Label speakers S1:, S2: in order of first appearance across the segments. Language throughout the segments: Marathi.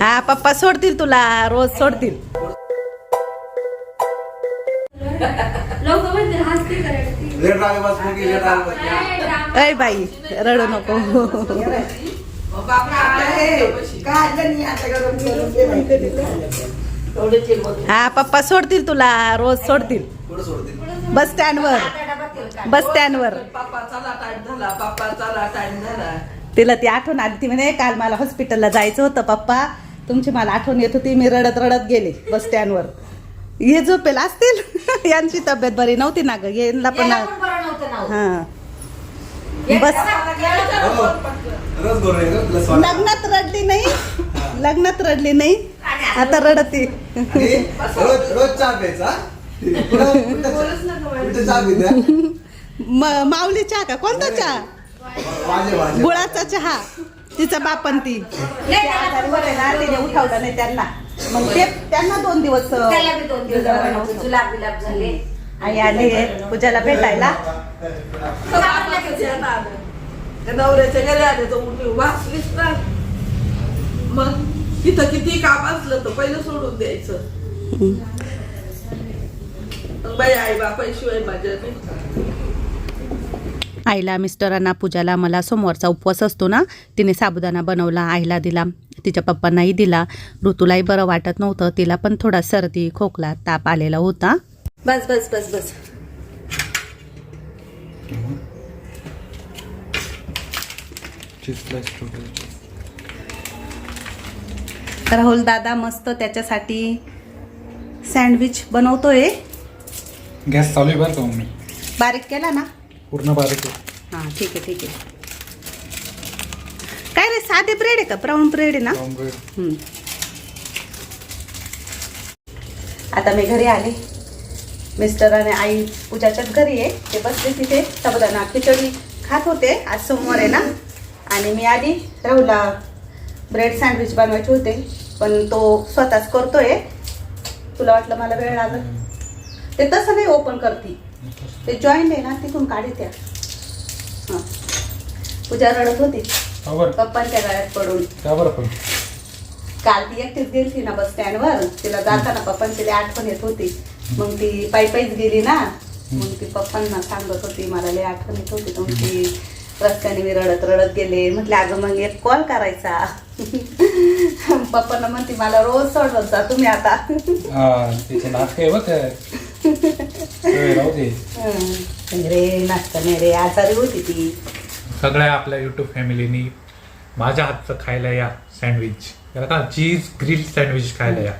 S1: हा पप्पा सोडतील तुला रोज सोडतील. अय बाई रडू नको. हा पप्पा सोडतील तुला रोज सोडतील. बस स्टँडवर बस स्टँडवर. तिला ती आठवण आली. ती म्हणे काल मला हॉस्पिटलला जायचं होतं पप्पा. तुमची मला आठवण येत होती. मी रडत रडत गेले बस स्टँडवर ये झोपेल असतील? यांची तब्येत बरी नव्हती ना ग. यांना पण हा. बस
S2: हो स्वाद
S1: लग्नात रडली नाही. लग्नात रडली नाही. आता रडती. माऊली चहा का? कोणता चहा? गुळाचा चहा. तिचा बापन ती. उठवलं नाही त्यांना. मग ते त्यांना दोन दिवस आई आली पूजाला भेटायला.
S3: नवऱ्याच्या घरी आले तर उठी वाचलीच ना मग तिथं किती काम असलं तर पहिलं सोडून द्यायचं. मग बाई आई बापाशिवाय माझ्या
S1: आईला मिस्टरांना पूजाला मला सोमवारचा उपवास असतो ना तिने साबुदाणा बनवला आईला दिला तिच्या पप्पांनाही दिला. ऋतूलाही बरं वाटत नव्हतं तिला पण थोडा सर्दी खोकला ताप आलेला होता. बस बस बस बस. राहुल दादा मस्त त्याच्यासाठी सँडविच बनवतोय.
S4: गॅस चालू आहे बरं का मम्मी?
S1: बारीक केला ना?
S4: पूर्ण बारीक.
S1: हां ठीक आहे ठीक आहे. काय रे साधे ब्रेड आहे का? ब्राऊन ब्रेड आहे ना. हम्म. आता मी घरी आले. मिस्टर आणि आई पूजाच्याच घरी आहे. ते बसले तिथे. साबुदाणा खिचडी खात होते. आज सोमवार आहे ना? आणि मी आधी राहुला ब्रेड सँडविच बनवायचे होते. पण तो स्वतःच करतोय. तुला वाटलं मला वेळ लागत ते तसं नाही ओपन करती. ते जॉईंट आहे ना तिथून काढी त्या. हां. पूजा रडत होती.
S4: का बरं?
S1: पप्पांच्या गळ्यात पडून.
S4: का बरं पण?
S1: काल ती एकटीच गेलती ना बस स्टँडवर तिला जाताना पप्पांची लई आठवण येत होती. मग ती पायी पायीच गेली ना. मग ती पप्पांना सांगत होती मला लई आठवण येत होती. तुमची रस्त्याने मी रडत रडत गेले. म्हटले अगं मग एक कॉल करायचा. पप्पांना म्हणते मला रोज सोडवत जा तुम्ही आता.
S4: तिचे नाटक आहे बघ. काय ते राहू दे.
S1: हं. रे नाचता नाही रे आजारी होती ती.
S4: सगळ्या आपल्या युट्यूब फॅमिलीनी माझ्या हातचं खायला या सँडविच त्याला का चीज ग्रिल सँडविच खायला या.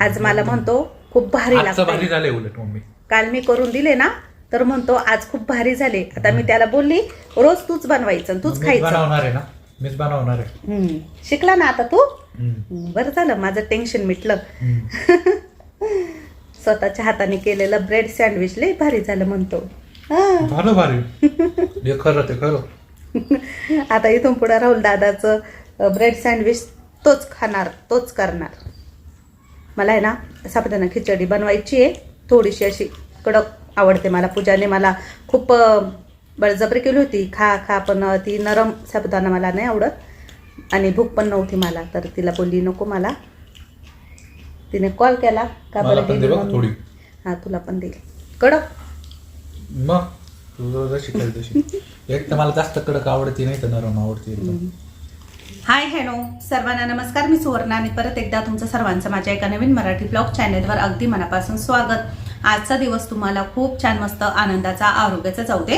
S1: आज मला म्हणतो खूप भारी
S4: आजचं
S1: लागतं
S4: भारी झालंय उलट मम्मी.
S1: काल मी करून दिले ना तर म्हणतो आज खूप भारी झाले. आता मी त्याला बोलली रोज तूच बनवायचं आणि तूच
S4: मीच
S1: खायचं.
S4: बनवणार आहे ना? मीच बनवणार आहे.
S1: हम्म. शिकला ना आता तू?
S4: हम्म.
S1: बरं झालं माझं टेन्शन मिटलं.
S4: हम्म.
S1: स्वतःच्या हाताने केलेलं ब्रेड सँडविच लय भारी झालं म्हणतो.
S4: झालं भारी. हे खरं ते खरं.
S1: आता इथून पुढे राहुल दादाचं ब्रेड सँडविच तोच खाणार तोच करणार. मला आहे ना साबुदाणा खिचडी बनवायची आहे थोडीशी अशी कडक आवडते मला पूजाने. मला खूप अ, बळजबरी केली होती. खा खा पण ती नरम साबुदाणा मला नाही आवडत. आणि भूक पण नव्हती मला तर तिला बोलली नको मला तिने कॉल केला. का
S4: मला
S1: बरं
S4: पण दे
S1: दिली
S4: बघ
S1: मम्मी?
S4: थोडी.
S1: हा तुला पण देईल. कडक.
S4: मग? तू जशी खाईल तशी एक तर मला जास्त कडक आवडते नाही तर नरम आवडते एकदम.
S1: हाय हॅलो सर्वांना नमस्कार. मी सुवर्णा आणि परत एकदा तुमचं सर्वांचं माझ्या एका नवीन मराठी ब्लॉग चॅनेलवर अगदी मनापासून स्वागत. आजचा दिवस तुम्हाला खूप छान मस्त आनंदाचा आरोग्याचा जाऊ दे.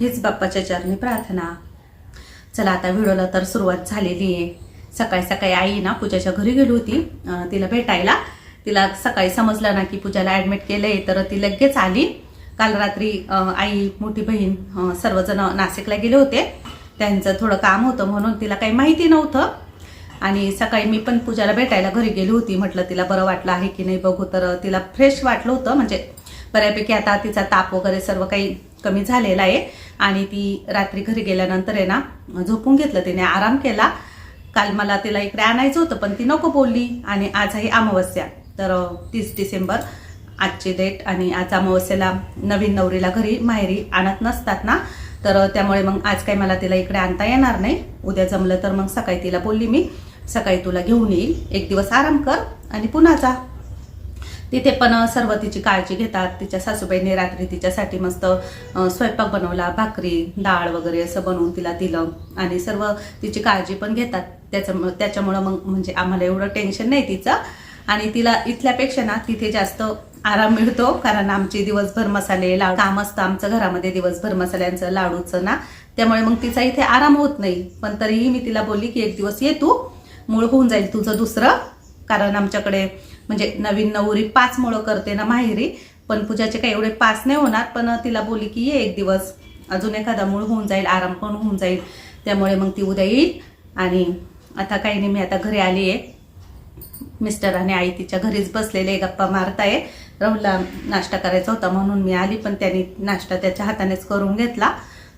S1: हीच बाप्पाच्या चरणी प्रार्थना. चला आता व्हिडिओला तर सुरुवात झालेली आहे. सकाळी सकाळी आई ना पूजाच्या घरी गेली होती तिला भेटायला. तिला सकाळी समजलं ना की पूजाला ॲडमिट केलंय तर ती लगेच आली. काल रात्री आई मोठी बहीण सर्वजण नाशिकला गेले होते. त्यांचं थोडं काम होतं म्हणून तिला काही माहिती नव्हतं. आणि सकाळी मी पण पूजाला भेटायला घरी गेली होती. म्हटलं तिला बरं वाटलं आहे की नाही बघू. तर तिला फ्रेश वाटलं होतं. म्हणजे बऱ्यापैकी आता तिचा ताप वगैरे सर्व काही कमी झालेला आहे. आणि ती रात्री घरी गेल्यानंतर आहे ना झोपून घेतलं. तिने आराम केला. काल मला तिला इकडे आणायचं होतं पण ती नको बोलली आणि आज आहे अमावस्या. तर तीस डिसेंबर आजची डेट आणि आज अमावस्याला नवीन नवरीला घरी माहेरी आणत नसतात ना तर त्यामुळे मग आज काही मला तिला इकडे आणता येणार नाही. उद्या जमलं तर मग सकाळी तिला बोलली मी सकाळी तुला घेऊन येईल एक दिवस आराम कर आणि पुन्हा जा. तिथे पण सर्व तिची काळजी घेतात. तिच्या सासूबाईने रात्री तिच्यासाठी मस्त स्वयंपाक बनवला भाकरी डाळ वगैरे असं बनवून तिला दिलं. आणि सर्व तिची काळजी पण घेतात. त्याच्यामुळं त्याच्यामुळं मग म्हणजे आम्हाला एवढं टेन्शन नाही तिचं. आणि तिला इथल्यापेक्षा ना तिथे जास्त आराम मिळतो. कारण आमचे दिवसभर मसाले लाडू काम असतं आमचं घरामध्ये दिवसभर मसाल्यांचं लाडूचं ना. त्यामुळे मग तिचा इथे आराम होत नाही. पण तरीही मी तिला बोलली की एक दिवस ये तू. मूळ होऊन जाईल तुझं दुसरं. कारण आमच्याकडे म्हणजे नवीन नवरी पाच मुळं करते ना माहेरी पण पूजाचे काही एवढे पाच नाही होणार पण तिला बोली की ये एक दिवस. अजून एखादा मूळ होऊन जाईल आराम पण होऊन जाईल. त्यामुळे मग ती उद्या येईल. आणि आता काही नाही मी आता घरी आली आहे. मिस्टर आणि आई तिच्या घरीच बसलेले गप्पा मारताय. राहुलला नाश्ता करायचा होता म्हणून मी आली पण त्यांनी नाश्ता त्याच्या हातानेच करून घेतला.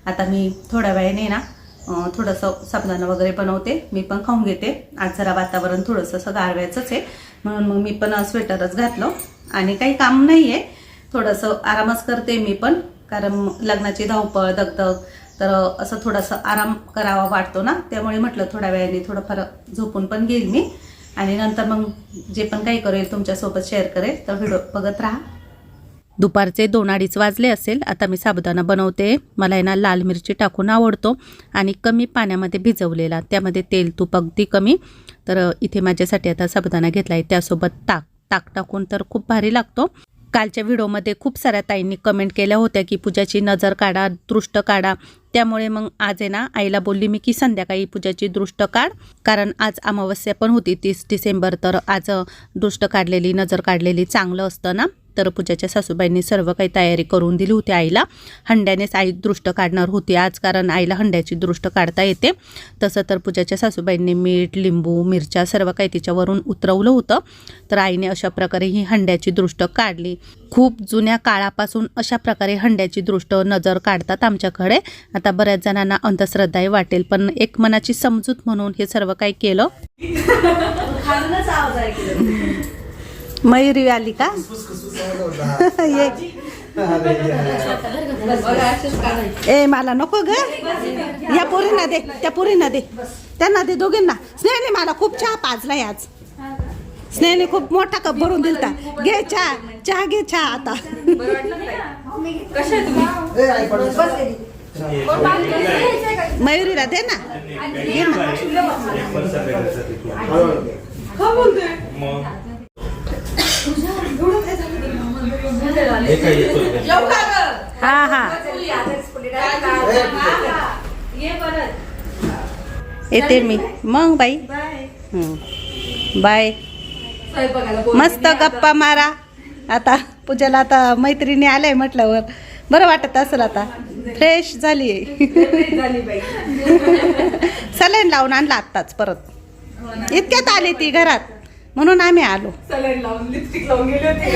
S1: आता मी थोड्या वेळाने ना थोडंसं साबुदाणा वगैरे बनवते. मी पण खाऊन घेते. आज जरा वातावरण थोडंसं असं गारव्याचंच आहे. म्हणून मग मी पण स्वेटरच घातलं. आणि काही काम नाही आहे थोडंसं आरामच करते मी पण. कारण लग्नाची धावपळ दगदग तर असं थोडंसं आराम करावा वाटतो ना. त्यामुळे म्हटलं थोड्या वेळाने थोडंफार झोपून पण घेईल मी. आणि नंतर मग जे पण काही करेल तुमच्यासोबत शेअर करेल. तर व्हिडिओ बघत राहा. दुपारचे दोन अडीच वाजले असेल आता मी साबुदाणा बनवते. मला आहे ना लाल मिरची टाकून आवडतो आणि कमी पाण्यामध्ये भिजवलेला. त्यामध्ये तेल तूप अगदी कमी. तर इथे माझ्यासाठी आता साबुदाणा घेतला आहे त्यासोबत ताक. ताक टाकून तर खूप भारी लागतो. कालच्या व्हिडिओमध्ये खूप साऱ्या ताईंनी कमेंट केल्या होत्या की पूजाची नजर काढा दृष्ट काढा. त्यामुळे मग आज आहे ना आईला बोलली मी की संध्याकाळी पूजाची दृष्ट काढ. कारण आज अमावस्या पण होती तीस डिसेंबर. तर आज दृष्ट काढलेली नजर काढलेली चांगलं असतं ना. तर पूजाच्या सासूबाईंनी सर्व काही तयारी करून दिली होती आईला. हंड्यानेच आई दृष्ट काढणार होती आज कारण आईला हंड्याची दृष्ट काढता येते. तसं तर पूजाच्या सासूबाईंनी मीठ लिंबू मिरच्या सर्व काही तिच्यावरून उतरवलं होतं. तर आईने अशा प्रकारे ही हंड्याची दृष्ट काढली. खूप जुन्या काळापासून अशा प्रकारे हंड्याची दृष्ट नजर काढतात आमच्याकडे. आता बऱ्याच जणांना अंधश्रद्धाही वाटेल पण एक मनाची समजूत म्हणून हे सर्व काही केलं. मयुरी आली का? ए मला नको ग. या पोरींना दे त्या पोरींना दे. त्यांना दे दोघींना. स्नेहने मला खूप चहा पाजलाय आज. स्नेहने खूप मोठा कप भरून दिलता. घे चहा चहा घे चहा आता. मयुरीला दे ना. घे ना.
S3: येऊ का गं?
S1: हा हा.
S3: ये परत.
S1: येते मी. मग बाई. हं. बाय.
S3: स्वयंपाकाला
S1: मस्त
S3: आता.
S1: गप्पा मारा. आता पूजाला आता मैत्रिणी आल्याय म्हटल्यावर. बरं वाटत असेल आता. फ्रेश झाली
S3: लई झाली बाई.
S1: सलाईन लावून आणला आत्ताच परत. इतक्यात आली ती घरात. म्हणून आम्ही आलो.
S3: सलाईन लावून लिपस्टिक लावून गेली होती.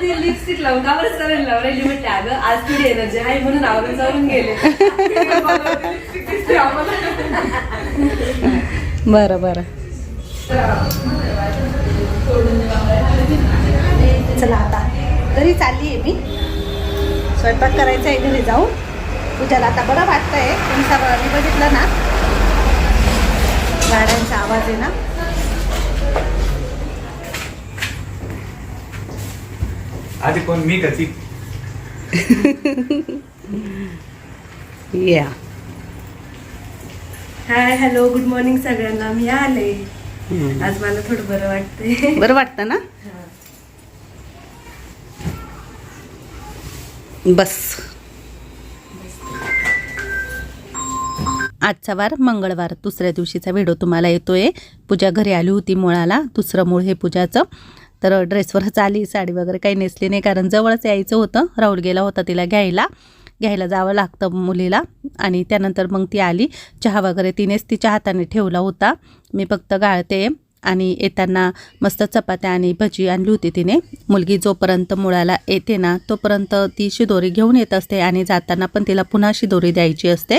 S5: ती लिपस्टिक लावून का बरं सरण लावून राहिली म्हणते अगं आज तुझी एनर्जी आहे म्हणून आवरून जाऊन गेले.
S1: बरं बरं. चला आता. घरी चालली आहे मी. स्वयंपाक करायचा आहे घरी जाऊन. पूजाला आता बरं वाटतंय. तुम्ही सर्वांनी बघितलं ना. गाड्यांचा आवाज आहे ना.
S4: आधी कोण मी का ती?
S1: या
S5: हाय हॅलो गुड मॉर्निंग सगळ्यांना. मी आले. आज मला थोडं बरं वाटतंय.
S1: बरं वाटतं ना? बस. आजचा वार मंगळवार. दुसऱ्या दिवशीचा व्हिडिओ तुम्हाला येतोय. पूजा घरी आली होती मुळाला. दुसरं मूळ हे पूजाचं. तर ड्रेसवरच आली साडी वगैरे काही नेसली नाही. कारण जवळच यायचं होतं. राहुल गेला होता तिला घ्यायला. घ्यायला जावं लागतं मुलीला. आणि त्यानंतर मग ती आली. चहा वगैरे तिनेच तिच्या हाताने ठेवला होता. मी फक्त गाळते. आणि येताना मस्त चपात्या आणि भजी आणली होती तिने. मुलगी जोपर्यंत मुळाला येते ना तोपर्यंत ती शिदोरी घेऊन येत असते आणि जाताना पण तिला पुन्हा शिदोरी द्यायची असते.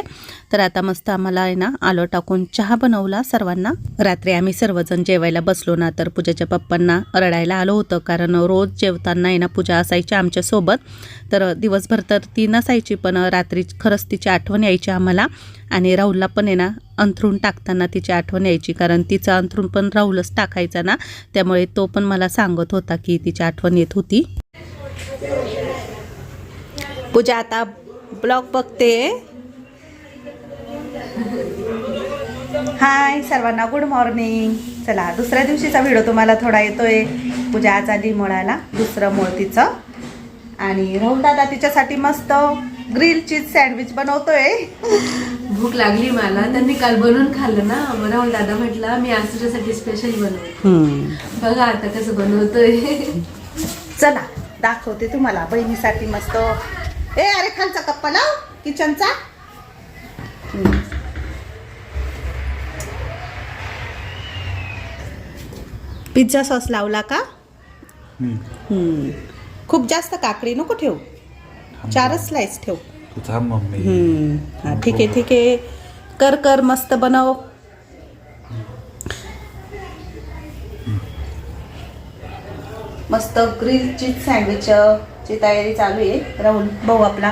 S1: तर आता मस्त आम्हाला आहे ना आलं टाकून चहा बनवला सर्वांना. रात्री आम्ही सर्वजण जेवायला बसलो ना तर पूजाच्या पप्पांना रडायला आलो होतं. कारण रोज जेवताना आहे ना पूजा असायची आमच्यासोबत तर दिवसभर तर ती नसायची पण रात्री खरंच तिची आठवण यायची आम्हाला. आणि राहुलला पण आहे ना अंथरूण टाकताना तिची आठवण यायची कारण तिचं अंथरूण पण राहुलच टाकायचा ना. त्यामुळे तो पण मला सांगत होता की तिची आठवण येत होती. पूजा आता ब्लॉग बघते. हाय सर्वांना गुड मॉर्निंग चला दुसऱ्या दिवशीचा व्हिडिओ तुम्हाला थोडा येतोय. पूजा आज आली मुळाला दुसरं मुळ तिचं. आणि राहुल दादा तिच्यासाठी मस्त ग्रिल चीज सँडविच बनवतोय.
S5: भूक लागली मला त्यांनी काल बनवून खाल्लं ना. मग राहुल दादा म्हटला मी आज तुझ्यासाठी स्पेशल बनवतो. बघा आता कसं बनवतोय.
S1: चला दाखवते तुम्हाला. बहिणीसाठी मस्त. ए अरे खालचा कप्पा लाव किचनचा. हम्म. पिझ्झा सॉस लावला का? हम्म. खूप जास्त काकडी नको ठेव. चारच स्लाइस ठेव.
S4: तुझा मम्मी.
S1: हा ठीक आहे ठीक आहे. कर कर मस्त बनव. मस्त ग्रिल चीज सँडविच ची तयारी चालू आहे. राहुल भाऊ आपला.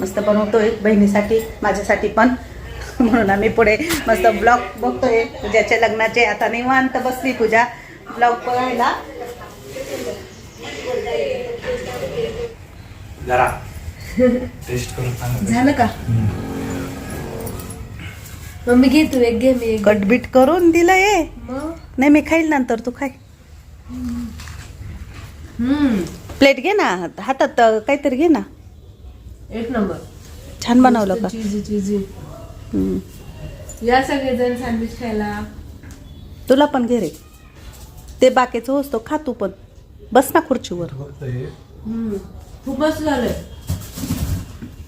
S1: मस्त बनवतोय बहिणीसाठी माझ्यासाठी पण. म्हणून आम्ही पुढे मस्त ब्लॉग बघतोय. पूजाच्या लग्नाचे आता निवांत बसली पूजा. ब्लॉग बघायला.
S4: जरा. टेस्ट करून सांग
S5: झालं का? मम्मी घे तू एक घे मी एक.
S1: कटबीट करून दिलं ये
S5: मग?
S1: नाही मी खाईल नंतर तू खाय.
S5: हम्म.
S1: प्लेट घे ना हातात अं, काहीतरी घे ना.
S5: एक नंबर.
S1: छान बनवलं का?
S5: चीजी चीजी
S1: हम्म.
S5: या सगळेजण सँडविच खायला.
S1: तुला पण घे रे. ते बाकीचं होतो खा तू पण. बस ना खुर्चीवर.
S5: हम्म. खूप मस्त झालंय
S4: ती कधी उद्या येणार आहे म्हटलं आई आले नको मग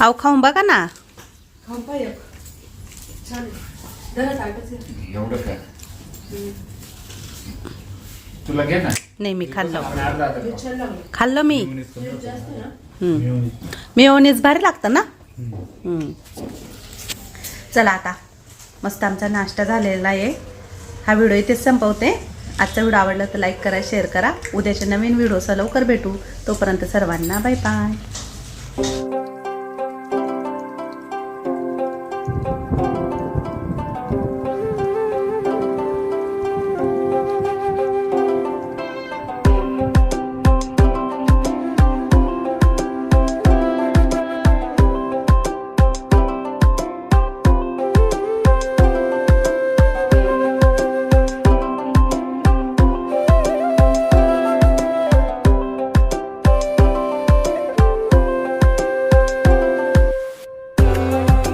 S1: आव खाऊन बघा ना.
S4: एवढं काय तुला घे ना.
S1: नाही मी खाल्लं. खाल्लं मी.
S4: मेयोनीज
S1: भारी लागतं ना. चला आता. मस्त आमचा नाश्ता झालेला आहे. हा व्हिडिओ इथेच संपवते. आजचा व्हिडिओ आवडला तर लाईक करा शेअर करा. उद्याच्या नवीन व्हिडिओचा लवकर भेटू. तोपर्यंत सर्वांना बाय बाय